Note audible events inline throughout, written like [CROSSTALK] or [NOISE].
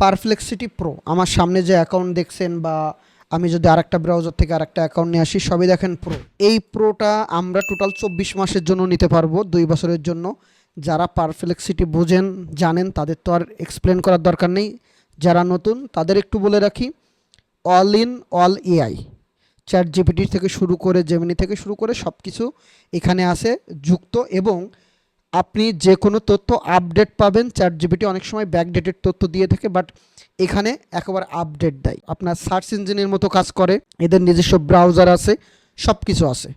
পারফ্লেক্সিটি pro আমার সামনে যে অ্যাকাউন্ট দেখছেন বা আমি যদি আরেকটা ব্রাউজার থেকে আরেকটা অ্যাকাউন্ট নিয়ে আসি, সবই দেখেন প্রো এই প্রোটা আমরা টোটাল চব্বিশ মাসের জন্য নিতে পারব, দুই বছরের জন্য। যারা পারফ্লেক্সিটি বোঝেন, জানেন, তাদের তো আর এক্সপ্লেন করার দরকার নেই। যারা নতুন, তাদের একটু বলে রাখি all in all AI chat GPT থেকে শুরু করে জেমিনি থেকে শুরু করে সব কিছু এখানে আছে, যুক্ত এবং আপনি যে কোনো তথ্য আপডেট পাবেন। চ্যাট জিপিটি অনেক সময় ব্যাকডেটেড তথ্য দিয়ে থাকে বাট এখানে একেবারে আপডেট দেয়। আপনার সার্চ ইঞ্জিনের মতো কাজ করে, এদের নিজস্ব ব্রাউজার আছে সব কিছু আছে।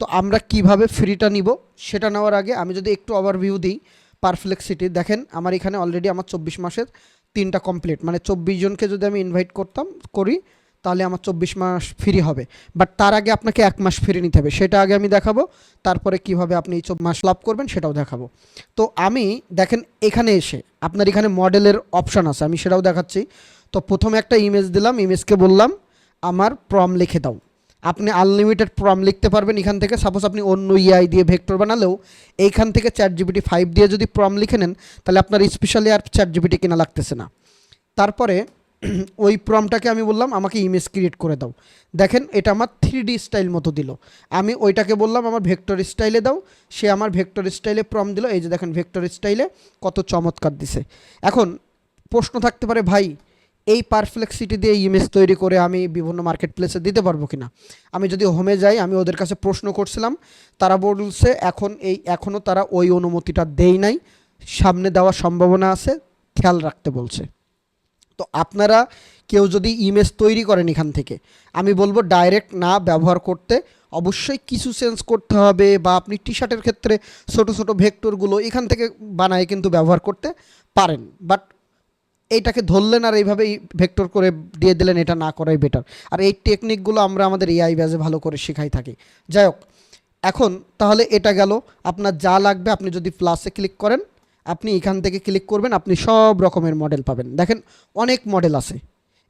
তো আমরা কীভাবে ফ্রিটা নিব, সেটা নেওয়ার আগে আমি যদি একটু ওভারভিউ দিই পারফ্লেক্সিটি দেখেন, আমার এখানে অলরেডি আমার চব্বিশ মাসের তিনটা কমপ্লিট মানে চব্বিশ জনকে যদি আমি ইনভাইট করতাম, করি তাহলে আমার চব্বিশ মাস ফ্রি হবে। বাট তার আগে আপনাকে এক মাস ফ্রি নিতে হবে। সেটা আগে আমি দেখাবো। তারপরে কীভাবে আপনি এই মাস লাভ করবেন সেটাও দেখাবো। তো আমি, দেখেন এখানে এসে আপনার এখানে মডেলের অপশান আছে, আমি সেটাও দেখাচ্ছি। তো প্রথমে একটা ইমেজ দিলাম ইমেজকে বললাম, আমার প্রম লিখে দাও। আপনি আনলিমিটেড প্রম লিখতে পারবেন এখান থেকে। সাপোজ আপনি অন্য ইআই দিয়ে ভেক্টর বানালেও, এইখান থেকে চ্যাট জিবিটি ফাইভ দিয়ে যদি প্রম লিখে নেন, তাহলে আপনার স্পেশালি আর চ্যাট জিবিটি কেনা লাগতেছে না। তারপরে [CLEARS THROAT] ওই প্রমটাকে আমি বললাম, আমাকে ইমেজ ক্রিয়েট করে দাও। দেখেন, এটা আমার থ্রি ডি স্টাইল মতো দিল। আমি ওইটাকে বললাম, আমার ভেক্টর স্টাইলে দাও। সে আমার ভেক্টর স্টাইলে প্রম দিল। এই যে দেখেন ভেক্টর স্টাইলে কত চমৎকার দিছে। এখন প্রশ্ন থাকতে পারে, ভাই, এই পারফ্লেক্সিটি দিয়ে ইমেজ তৈরি করে আমি বিভিন্ন মার্কেট প্লেসে দিতে পারব কিনা? আমি যদি হোমে যাই, আমি ওদের কাছে প্রশ্ন করছিলাম, তারা বলছে, এখন এই এখনও তারা ওই অনুমতিটা দেই নাই। সামনে দেওয়ার সম্ভাবনা আছে, খেয়াল রাখতে বলছে। তো আপনারা কেউ যদি ইমেজ তৈরি করেন এখান থেকে, আমি বলব ডাইরেক্ট না ব্যবহার করতে, অবশ্যই কিছু চেঞ্জ করতে হবে বা আপনি টি শার্টের ক্ষেত্রে ছোট ছোট ভেক্টরগুলো এখান থেকে বানায় কিন্তু ব্যবহার করতে পারেন। বাট এইটাকে ধরলেন আর এইভাবেই ভেক্টর করে দিয়ে দিলেন, এটা না করাই বেটার আর এই টেকনিকগুলো আমরা আমাদের এআই ব্যাজে ভালো করে শেখাই থাকি। যাই হোক, এখন তাহলে এটা গেল। আপনার যা লাগবে আপনি যদি প্লাসে ক্লিক করেন আপনি এখান থেকে ক্লিক করবেন, আপনি সব রকমের মডেল পাবেন। দেখেন অনেক মডেল আছে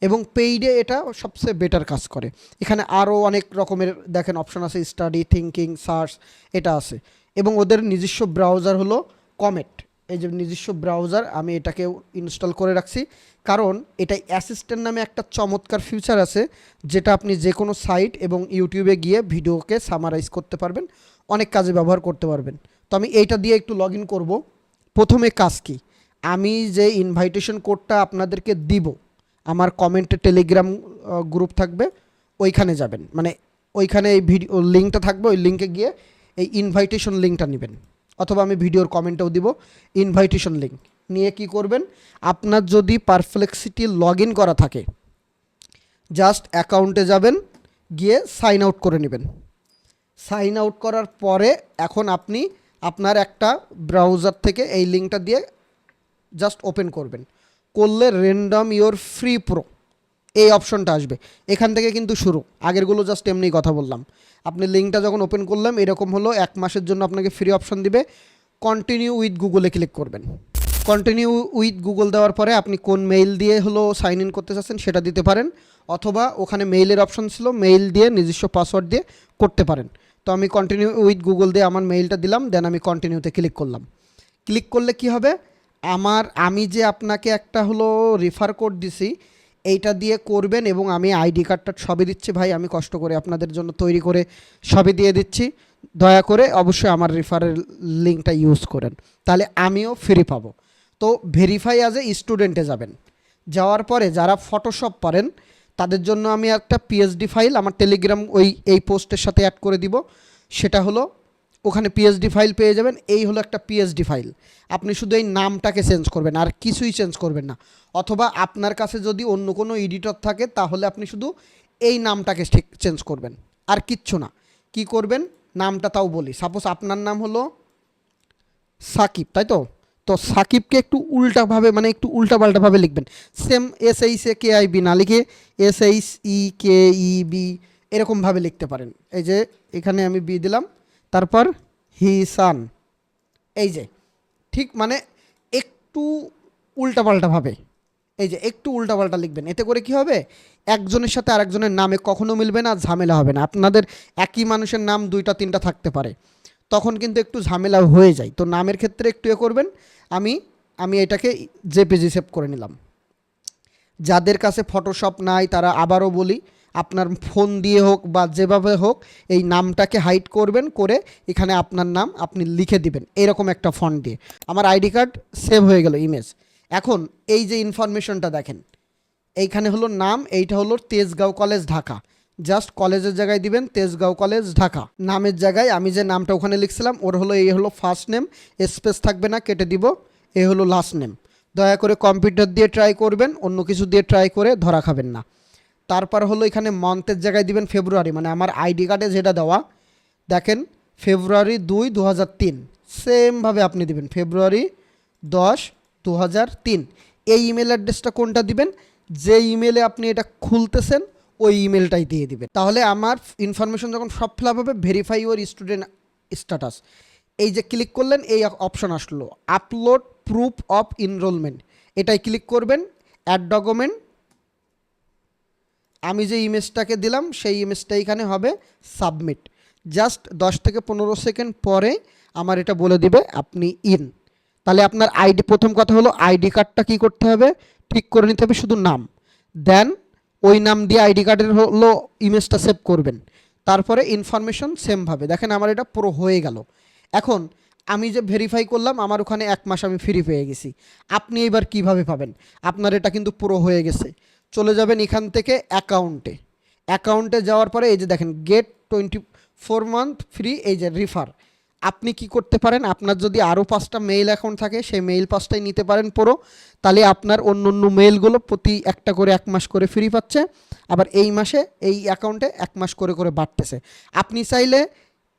এবং পেইডে এটা সবচেয়ে বেটার কাজ করে। এখানে আরও অনেক রকমের দেখেন অপশন আছে স্টাডি থিঙ্কিং সার্চ এটা আছে। এবং ওদের নিজস্ব ব্রাউজার হলো কমেট এই যে নিজস্ব ব্রাউজার আমি এটাকে ইনস্টল করে রাখছি। কারণ এটা অ্যাসিস্ট্যান্ট নামে একটা চমৎকার ফিউচার আছে, যেটা আপনি যে কোনো সাইট এবং ইউটিউবে গিয়ে ভিডিওকে সামারাইজ করতে পারবেন, অনেক কাজে ব্যবহার করতে পারবেন। তো আমি এইটা দিয়ে একটু লগ ইন করব। প্রথমে কাজ কি? আমি যে ইনভাইটেশন কোডটা আপনাদেরকে দিব, আমার কমেন্টে টেলিগ্রাম গ্রুপ থাকবে, ওইখানে যাবেন। মানে ওইখানে এই ভিডিও লিঙ্কটা থাকবে, ওই লিঙ্কে গিয়ে এই ইনভাইটেশন লিঙ্কটা নেবেন। অথবা আমি ভিডিওর কমেন্টেও দিব ইনভাইটেশন লিঙ্ক নিয়ে কি করবেন? আপনার যদি পারফ্লেক্সিটি লগ ইন করা থাকে জাস্ট অ্যাকাউন্টে যাবেন, গিয়ে সাইন আউট করে নেবেন। সাইন আউট করার পরে এখন আপনি আপনার একটা ব্রাউজার থেকে এই লিঙ্কটা দিয়ে জাস্ট ওপেন করবেন। করলে র্যান্ডম ইওর ফ্রি প্রো এই অপশনটা আসবে। এখান থেকে কিন্তু শুরু। আগেরগুলো জাস্ট এমনি কথা বললাম। আপনি লিঙ্কটা যখন ওপেন করলাম এরকম হলো এক মাসের জন্য আপনাকে ফ্রি অপশন দিবে। কন্টিনিউ উইথ গুগলে ক্লিক করবেন। কন্টিনিউ উইথ গুগল দেওয়ার পরে আপনি কোন মেইল দিয়ে হলো সাইন ইন করতে চাচ্ছেন সেটা দিতে পারেন। অথবা ওখানে মেইলের অপশন ছিল মেইল দিয়ে নিজস্ব পাসওয়ার্ড দিয়ে করতে পারেন। তো আমি কন্টিনিউ উইথ গুগল দিয়ে আমার মেইলটা দিলাম দেন আমি কন্টিনিউতে ক্লিক করলাম। ক্লিক করলে কি হবে? আমার, আমি যে আপনাকে একটা হলো রেফার কোড দিছি, এইটা দিয়ে করবেন এবং আমি আইডি কার্ডটা সবই দিচ্ছি। ভাই, আমি কষ্ট করে আপনাদের জন্য তৈরি করে সবই দিয়ে দিচ্ছি। দয়া করে অবশ্যই আমার রেফারের লিঙ্কটা ইউজ করেন। তাহলে আমিও ফ্রি পাবো। তো ভেরিফাই অ্যাজ এ স্টুডেন্টে যাবেন। যাওয়ার পরে যারা ফটোশপ পারেন তাদের জন্য আমি একটা পিএইচডি ফাইল আমার টেলিগ্রাম ওই, এই পোস্টের সাথে অ্যাড করে দিব। সেটা হলো, ওখানে পিএইচডি ফাইল পেয়ে যাবেন। এই হলো একটা পিএইচডি ফাইল আপনি শুধু এই নামটাকে চেঞ্জ করবেন, আর কিছুই চেঞ্জ করবেন না। অথবা আপনার কাছে যদি অন্য কোনো এডিটর থাকে, তাহলে আপনি শুধু এই নামটাকে ঠিক চেঞ্জ করবেন। আর কিচ্ছু না। কি করবেন? নামটা তাও বলি। সাপোজ আপনার নাম হলো সাকিব, তাই তো? তো সাকিবকে একটু উল্টাভাবে মানে একটু উল্টাপাল্টাভাবে লিখবেন। Same S H A K I B না লিখে S H E K E B এরকমভাবে লিখতে পারেন। এই যে এখানে আমি বি দিলাম, তারপর হিসান। এই যে, ঠিক মানে একটু উল্টাপাল্টাভাবে, এই যে একটু উল্টাপাল্টা লিখবেন। এতে করে কি হবে? একজনের সাথে আরেকজনের নামে কখনো মিলবে না, ঝামেলা হবে না। আপনাদের একই মানুষের নাম দুইটা, তিনটা থাকতে পারে। তখন কিন্তু একটু ঝামেলা হয়ে যায়। তো নামের ক্ষেত্রে একটু এ করবেন, আমি আমি এটাকে জেপিজি সেভ করে নিলাম। যাদের কাছে ফটোশপ নাই, তারা আবারও বলি, আপনার ফোন দিয়ে হোক বা যেভাবে হোক, এই নামটাকে হাইড করবেন, করে এখানে আপনার নাম আপনি লিখে দিবেন, এরকম একটা ফন্ট দিয়ে। আমার আইডি কার্ড সেভ হয়ে গেল ইমেজ এখন এই যে ইনফরমেশনটা দেখেন, এইখানে হলো নাম, এইটা হলো তেজগাঁও কলেজ, ঢাকা। জাস্ট কলেজের জায়গায় দিবেন, তেজগাঁও কলেজ, ঢাকা। নামের জায়গায় আমি যে নামটা ওখানে লিখছিলাম, ওর হলো এই হলো ফার্স্ট নেম স্পেস থাকবে না, কেটে দিব, এ হলো লাস্ট নেম দয়া করে কম্পিউটার দিয়ে ট্রাই করবেন, অন্য কিছু দিয়ে ট্রাই করে ধরা খাবেন না। তারপর হলো এখানে মান্থের জায়গায় দিবেন ফেব্রুয়ারি মানে আমার আইডি কার্ডে যেটা দেওয়া, দেখেন ফেব্রুয়ারি দুই দু হাজার তিন সেমভাবে আপনি দিবেন ফেব্রুয়ারি দশ দু হাজার তিন। এই ইমেল অ্যাড্রেসটা কোনটা দিবেন? যে ইমেলে আপনি এটা খুলতেছেন ওই ইমেলটাই দিয়ে দিবেন তাহলে আমার ইনফরমেশন যখন সব ফিল আপ হবে ভেরিফাই ওর স্টুডেন্ট স্ট্যাটাস এই যে ক্লিক করলেন, এই অপশন আসলো। আপলোড প্রুফ অফ এনরোলমেন্ট এটাই ক্লিক করবেন অ্যাড ডকুমেন্ট আমি যে ইমেজটাকে দিলাম, সেই ইমেজটা এখানে হবে সাবমিট জাস্ট দশ থেকে পনেরো সেকেন্ড পরে আমার এটা বলে দিবে, আপনি ইন তাহলে আপনার আইডি প্রথম কথা হলো আইডি কার্ডটা কী করতে হবে? ঠিক করে নিতে হবে শুধু নাম। দেন ওই নাম দিয়ে আইডি কার্ডের হলো ইমেজটা সেভ করবেন। তারপরে ইনফরমেশন সেমভাবে দেখেন আমার এটা পুরো হয়ে গেল। এখন আমি যে ভেরিফাই করলাম, আমার ওখানে এক মাস আমি ফ্রি পেয়ে গেছি। আপনি এবার কীভাবে পাবেন? আপনার এটা কিন্তু পুরো হয়ে গেছে। চলে যাবেন এখান থেকে অ্যাকাউন্টে অ্যাকাউন্টে যাওয়ার পরে এই যে দেখেন get twenty four month free এই যে রিফার আপনি কি করতে পারেন? আপনার যদি আরও পাঁচটা মেইল অ্যাকাউন্ট থাকে, সেই মেইল পাঁচটাই নিতে পারেন পুরো। তাহলে আপনার অন্য অন্য মেইলগুলো প্রতি একটা করে এক মাস করে ফ্রি পাচ্ছে। আবার এই মাসে এই অ্যাকাউন্টে এক মাস করে করে বাড়তেছে। আপনি চাইলে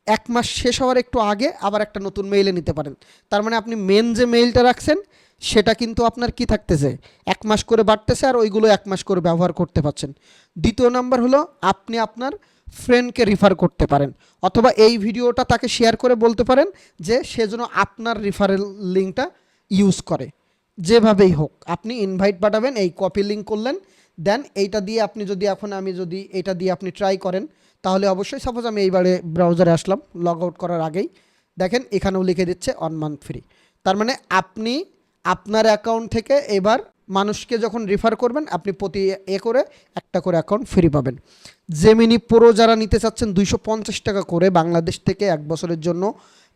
এক মাস শেষ হওয়ার একটু আগে আবার একটা নতুন মেইলে নিতে পারেন। তার মানে আপনি মেন যে মেইলটা রাখছেন, সেটা কিন্তু আপনার কি থাকতেছে? এক মাস করে বাড়তেছে আর ওইগুলো এক মাস করে ব্যবহার করতে পারছেন। দ্বিতীয় নাম্বার হলো, আপনি আপনার ফ্রেন্ডকে রিফার করতে পারেন। অথবা এই ভিডিওটা তাকে শেয়ার করে বলতে পারেন যে সে যেন আপনার রিফারেল লিঙ্কটা ইউজ করে। যেভাবেই হোক, আপনি ইনভাইট পাঠাবেন, এই কপি লিঙ্ক করলেন দেন এইটা দিয়ে আপনি যদি এখন আমি যদি এটা দিয়ে আপনি ট্রাই করেন, তাহলে অবশ্যই সাপোজ আমি এইবারে ব্রাউজারে আসলাম লগ আউট করার আগেই, দেখেন এখানেও লিখে দিচ্ছে অন মান্থ ফ্রি তার মানে আপনি আপনার অ্যাকাউন্ট থেকে এবার মানুষকে যখন রিফার করবেন, আপনি প্রতি এ করে একটা করে অ্যাকাউন্ট ফ্রি পাবেন। জেমিনি প্রো যারা নিতে চাচ্ছেন, দুইশো পঞ্চাশ টাকা করে বাংলাদেশ থেকে এক বছরের জন্য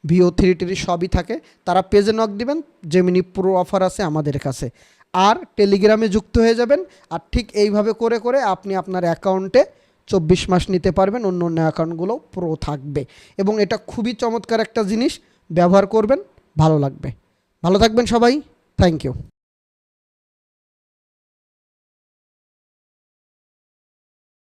ভিও থ্রি টিরি সবই থাকে। তারা পেজে নক দিবেন জেমিনি প্রো অফার আছে আমাদের কাছে। আর টেলিগ্রামে যুক্ত হয়ে যাবেন, আর ঠিক এইভাবে করে করে আপনি আপনার অ্যাকাউন্টে চব্বিশ মাস নিতে পারবেন, অন্য অন্য অ্যাকাউন্টগুলো প্রো থাকবে। এবং এটা খুবই চমৎকার একটা জিনিস, ব্যবহার করবেন, ভালো লাগবে। ভালো থাকবেন সবাই থ্যাংক ইউ